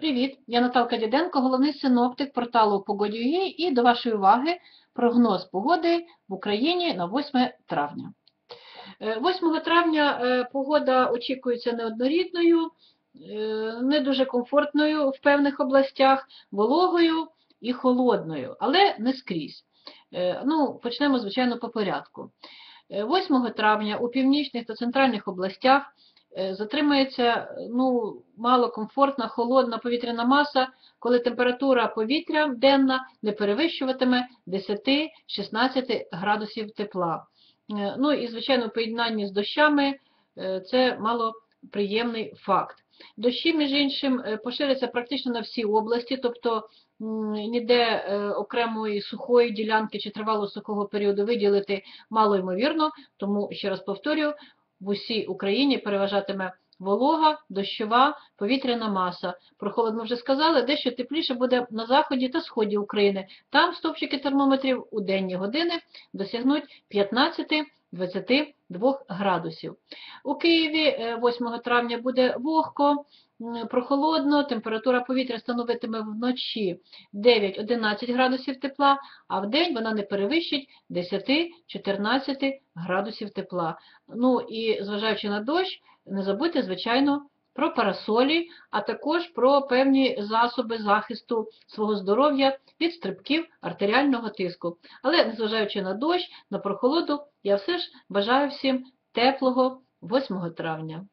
Привіт! Я Наталка Діденко, головний синоптик порталу Погоді.ua і до вашої уваги прогноз погоди в Україні на 8 травня. Е, 8 травня е, погода очікується неоднорідною, е, не дуже комфортною в певних областях, вологою і холодною, але не скрізь. Е, Ну, почнемо, звичайно, по порядку. Е, 8 травня у північних та центральних областях е, затримається ну, малокомфортна, холодна повітряна маса, коли температура повітря денна не перевищуватиме 10-16 градусів тепла. Е, Ну і, звичайно, в поєднанні з дощами е, це малоприємний факт. Дощі, між іншим, е, поширяться практично на всі області, тобто ніде е, окремої сухої ділянки чи тривало сухого періоду виділити мало ймовірно, тому, ще раз повторюю, в усій Україні переважатиме волога, дощова, повітряна маса. Про холод ми вже сказали, дещо тепліше буде на заході та сході України. Там стовпчики термометрів у денні години досягнуть 15-22 градусів. У Києві е, 8 травня буде вогко, прохолодно, температура повітря становитиме вночі 9-11 градусів тепла, а в день вона не перевищить 10-14 градусів тепла. Ну і зважаючи на дощ, не забудьте, звичайно, про парасолі, а також про певні засоби захисту свого здоров'я від стрибків артеріального тиску. Але незважаючи на дощ, на прохолоду, я все ж бажаю всім теплого 8 травня.